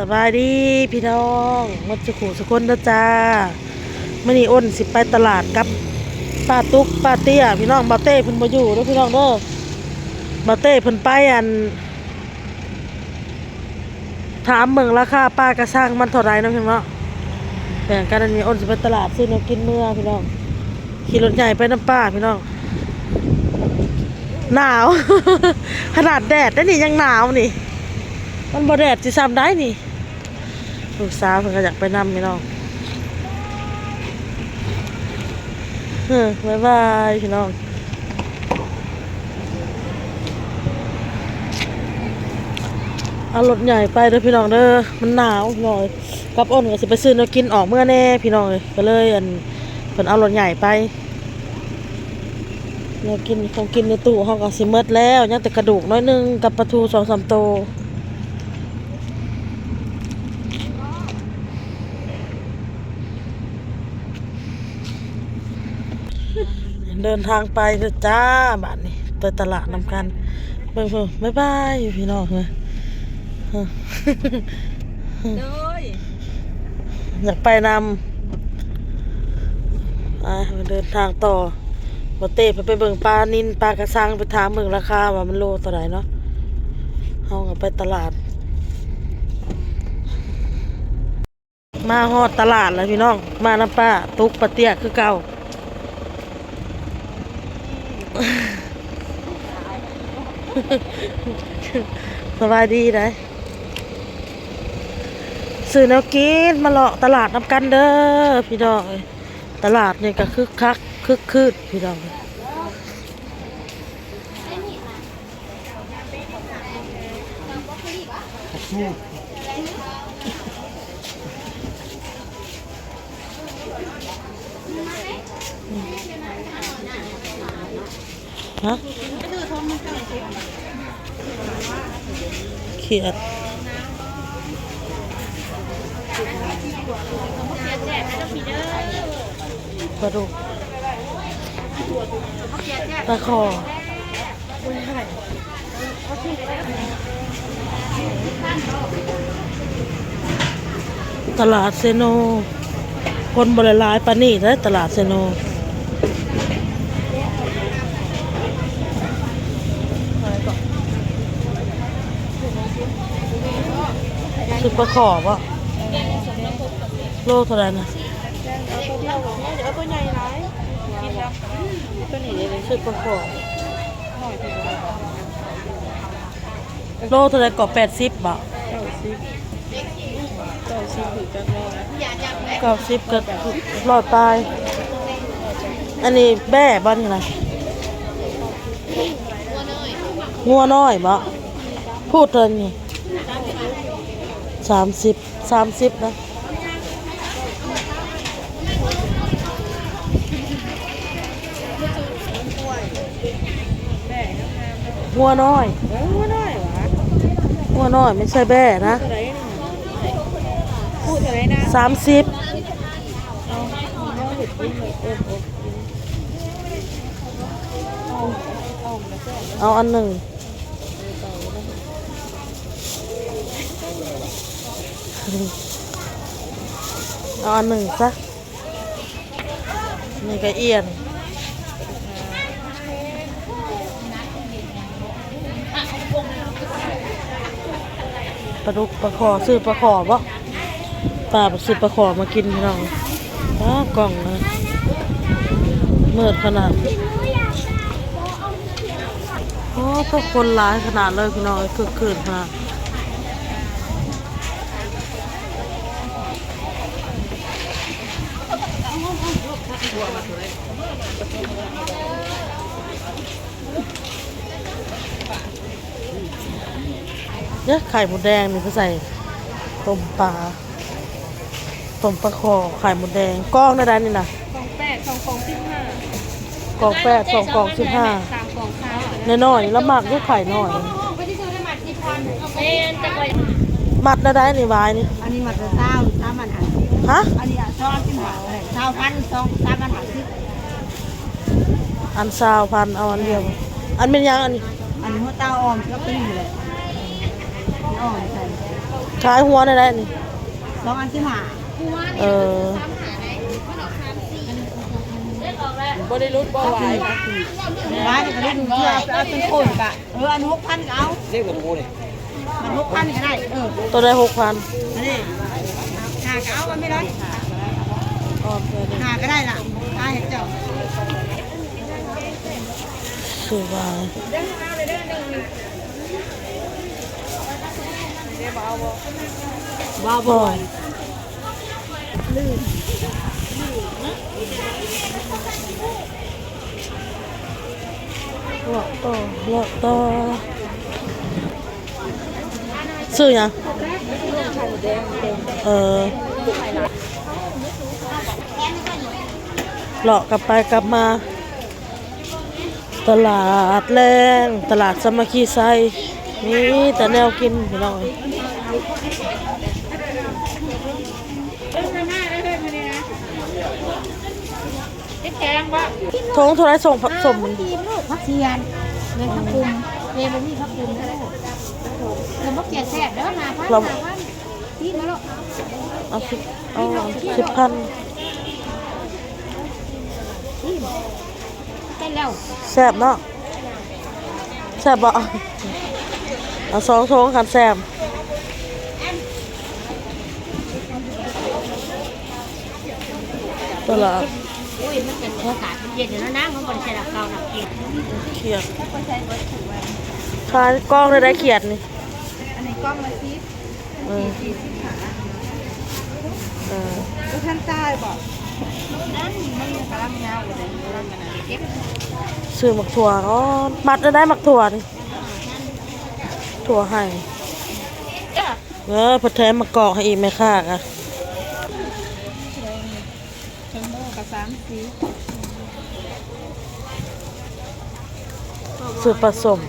สบายดีพี่น้องมัดสุขุสุคนเด้อจ้ามื่อนี้อ้นสิไปตลาดกับป้าตุ๊กป้าเตี้ยพี่น้องบาเต้เพิ่นมาอยู่เด้อพี่น้องเด้อบาเต้เพิ่นไปอัน ถามเมืองราคาป้ากระช่างมันเท่าไรนะพี่น้องแบ่งกันอันนี้อ้นสิไปตลาดซื้อแนวกินเมื่อพี่น้องขี่รถใหญ่ไปน้ำป้าพี่น้องหนาว ขนาดแดดได้นี่ยังหนาวนี่ มันบ่แดดสิซ้ำได้นี่ ลูกสาวเพิ่นก็อยากไปนำพี่น้องเฮ้อบ๊ายบายพี่น้องเอารถใหญ่ไปเด้อพี่น้องเด้อมันหนาวพี่อยกับอ้นก็สิไปซื้อนวกินออกเมื่อแน่พี่น้องเอ้ยก็เลยอันเพิ่นเอารถใหญ่ไปแนวกินของกินในตู้เฮาก็สิหมดแล้วยังแต่กระดูกน้อยหนึงกับปลาทู2-3โต เดินทางไปเด้อจ้าบ้านนี้ไปตลาดนำกันเบิ่งเพิ่นบ๊ายบายอยู่พี่น้องเฮ้ยเลยอยากไปนำอะมาเดินทางต่อบ่เต้ไปไปเบิ่งปลานินปลากระสังไปถามเบิ่งราคาว่ามันโลเท่าไหร่เนาะเฮาก็ไปตลาด มาฮอดตลาดแล้วพี่น้อง มาน้ำป้า ตุกปลาเตี้ยคือเก่า สบายดีได้ซื้อแนวกินมาเลาะตลาดน้ำกันเด้อพี่น้องเอ้ยตลาดเนี่ยก็คึกคักคึกคืดพี่น้องเฮะเขียดปลาดุกปลาคอตลาดเซโน คนบริลายปานนี่ได้ตลาดเซโน คือปลาขอบอะโลเท่าไหร่นะเอาตัวใหญ่ร้ายกินแล้วตัวนี้เลยคือปลาขอบโลเท่าไหร่ก็แปดสิบบาทเก้าสิบเก้าสิบถือจักรแล้วเก้าสิบก็ร้อยปลาย อันนี้แบ่บ้านยังไงงัวน้อยบ่พูดเลยนี่ สามสิบสามสิบนะงัวน้อยเออได้หวะงัวน้อยไม่ใช่แบ่นะตัวไหนนี่พูดตัวไหนนะสามสิบเอาเอาเห็ดกินเลยเออเออเอาเอามาแซ่บ เอาอันหนึ่ง เอาอันหนึ่งซะนี่ก็เอียนปลาดุกปลาขอซื้อปลาขอบ่ป้าซื้อปลาขอมากินพี่น้องอ้ากล่องเลยเมืดขนาดโอ้พวกคนร้ายขนาดเลยพี่น้องเอ้ยคือคืนขนา เนี่ยไข่หมูแดงนี่เขาใส่ต้มปลาต้มปลาคอไข่หมูแดงกล้องได้ได้นี่นะกล่องแปดสองกล่องสิบห้ากล่องแปดสองกล่องสิบห้าสามกล่องสามน้อยๆแล้วหมักด้วยไข่น้อยเป็นตะกอย มัดได้ได้นี่วายนี่ อันนี้มันจะเศร้าถ้ามันหันฮะ อันนี้อะซ้อนที่หัวเลยเศร้าพันสองสามมันหันที่อันซาวพันเอาอันเดียว อันเป็นยังอันนี้อันนี้หัวเต้าออมก็ปิ้งเลยอ่อนใส่ขายหัวได้ได้นี่ สองอันสิบห้าเออบ่ได้รุดบ่ไหวร้านก็ได้ดูเชื่อเอาเป็นคนกะเอออันหกพันก็เอา เรียกกับโมเลย มันหกพันก็ได้ เออตัวได้หกพันนี่หาก็เอามันไม่ได้หาก็ได้ล่ะตายเจ้าสวยว่ะบ้าบอยเลาะต่อเลาะต่อ ซื้อยังเออเลาะกลับไปกลับมา ตลาดแรงตลาดสมัคคีไซมีแต่แนวกินพี่น้องทงเท่าไรส่งผักสมทีมลูกพักเทียนเงินพักคุมเรียนมันมีพักคุม เท่าไหร่แล้วมักแก่แซ่บเด้อมาพันเรามาพันที่มาลูกเอาสิบเอาสิบพันที่ได้แล้วแซ่บเนาะแซ่บบ่เอาสองทงคันแซ่บตลาดอุ้ยมันเป็นอากาศเย็นอยู่แล้วนะมันบริษัทเก่าหนักกินเขียดขายกล้องได้ได้เขียดนี่ กล้องละสิเออสี่สิบห้าเออก็ท่านใต้บอกนั่นมันกำลังยาวอยู่เลยกำลังกันนะเก็บซื้อหมักถั่วอ๋อมัดได้ได้หมักถั่วนี่ถั่วให้เออพอแถมมากรอกให้อีกไหมค่ะอะชมโมกับสามสีซื้อผสม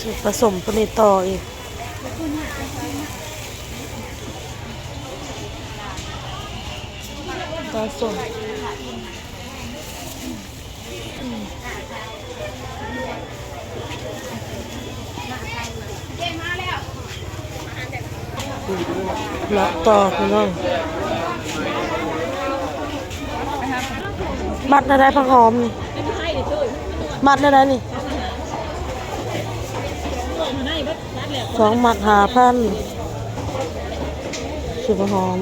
ซื้อผสมปนิต่ออีกผสมละต่อพี่น้องมัดได้ได้ผักหอมนี่มัดได้ได้นี่ สองหมัดหาพันสิบหอม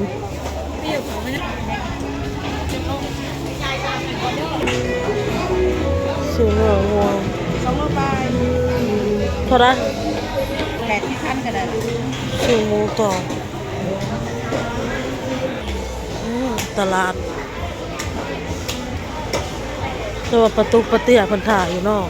สิบเหลืองวัวสองโลบายเท่าไรแปดที่พันกันเลยสิบหมูต่ออืมตลาดแต่ว่าประตูประเตียเพันถ่ายอยู่นอก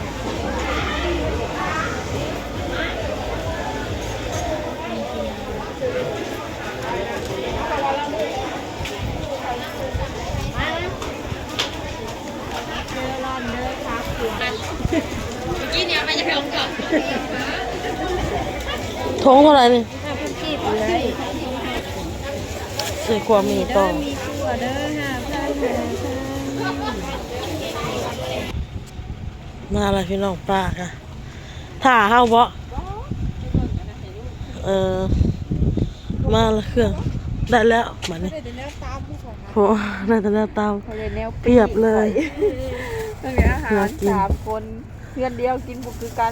ทงเท่าไหร่นี่ซื้อความมีต่อมีตัวเด้อห้าพันห้าพันมาอะไรพี่น้องป้าค่ะถ่าเฮาบ่เออมาละเครื่องได้แล้วมานี่ได้แต่แนวตามผู้ของโหได้แต่หน้าเตาเขาเลยแนวเปรียบเลยต้องมีอาหารสามคน เพื่อนเดียวกินบุกคือกัน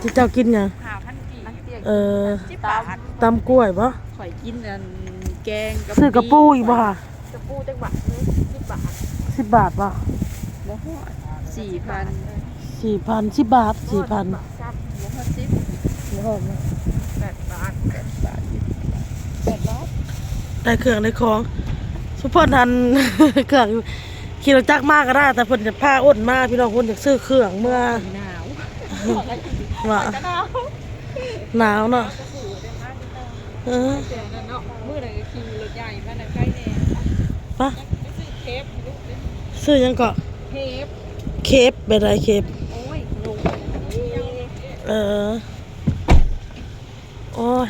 ที่เจ้ากินหยังห้าพันกี่เตียงเออสิบบาทตำกล้วยบ่ข่อยกินอันแกงซื้อกระปูอีกบ่ค่ะกระปูจังหวัดนึงสิบบาทสิบบาทบ่บ่ฮอดสี่พันสี่พันสิบบาทสี่พันซับบ่ฮอดสิบบ่ฮอดนะแปดบาทแปดบาทยี่สิบบาทแปดบาทได้เครื่องได้ของสุพรทันเครื่องอยู่ ขี่รถจักรมากก็ได้แต่เพิ่นจะพาอ้นมาพี่น้องเพิ่นอยากซื้อเครื่องเมื่อหนาวว่าหนาวหนาวเนาะเออเดี๋ยวนั้นเนาะมื้อนั้นก็ขี่รถใหญ่มาน่ะใกล้แน่ปะไปซื้อเคฟให้ลูกเด้อซื้อหยังเกาะเคฟเคปไปได้เคปโอ้ยลงเออโอ้ย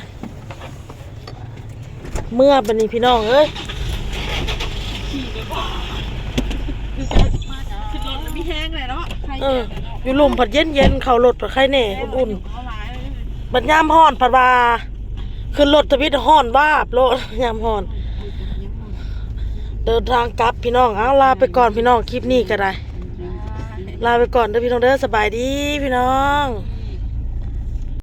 เมื่อเป็นนี้พี่น้องเอ้ย ขึ้นรถมีแห้ง เออ อยู่ลุมผัดเย็นเย็นๆเขารถผัดไข่แหน่อุ่นๆบัดยามห่อนผัดว่าขึ้นรถทวิตห่อนวาบโลดยามห่อน เดินทางกลับพี่น้องเอาลาไปก่อนพี่น้องคลิปนี้ก็ได้ ลาไปก่อนเด้อพี่น้องเด้อสบายดีพี่น้อง